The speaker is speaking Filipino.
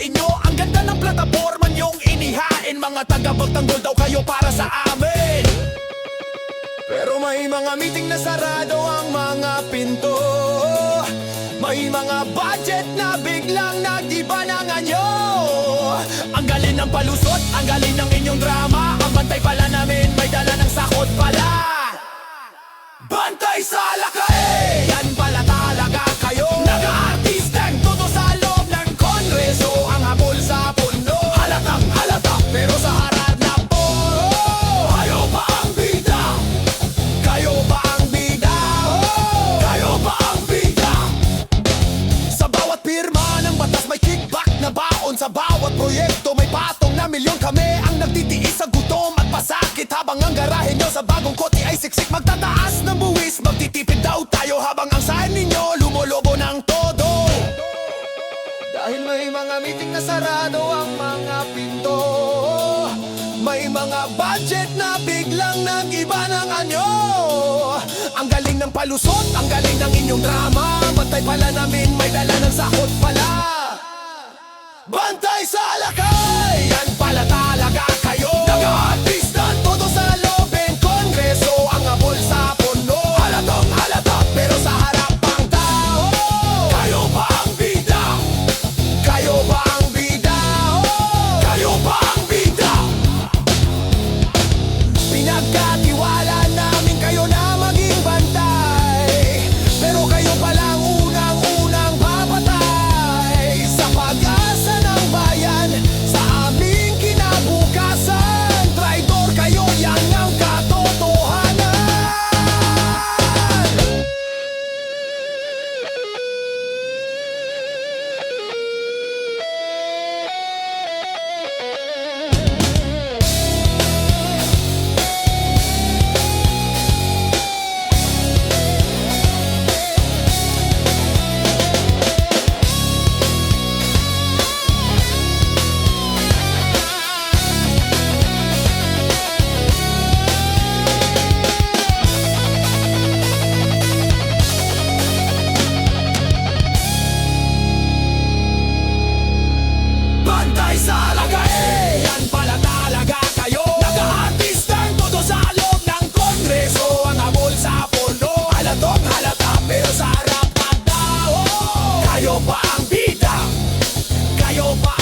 inyo. Ang ganda ng plataforma niyong inihain. Mga taga-pagtanggol daw kayo para sa amin. Pero may mga meeting na sarado ang mga pinto. May mga budget na biglang nag-iba ng anyo Ang galing ng palusot, ang galing ng inyong drama bawat proyekto may patong na milyon Kami. Ang nagtitiis sa gutom at pasakit Habang ang garahe nyo sa bagong kotse ay siksik. Magtataas ng buwis, magtitipid daw tayo Habang ang sahod ninyo lumolobo ng todo. Dahil may mga meeting na sarado ang mga pinto. May mga budget na biglang nag-iba ng anyo. Ang galing ng palusot, ang galing ng inyong drama. Bantay pala namin, may dala ng sakot pala Bantay sa alakay! robot.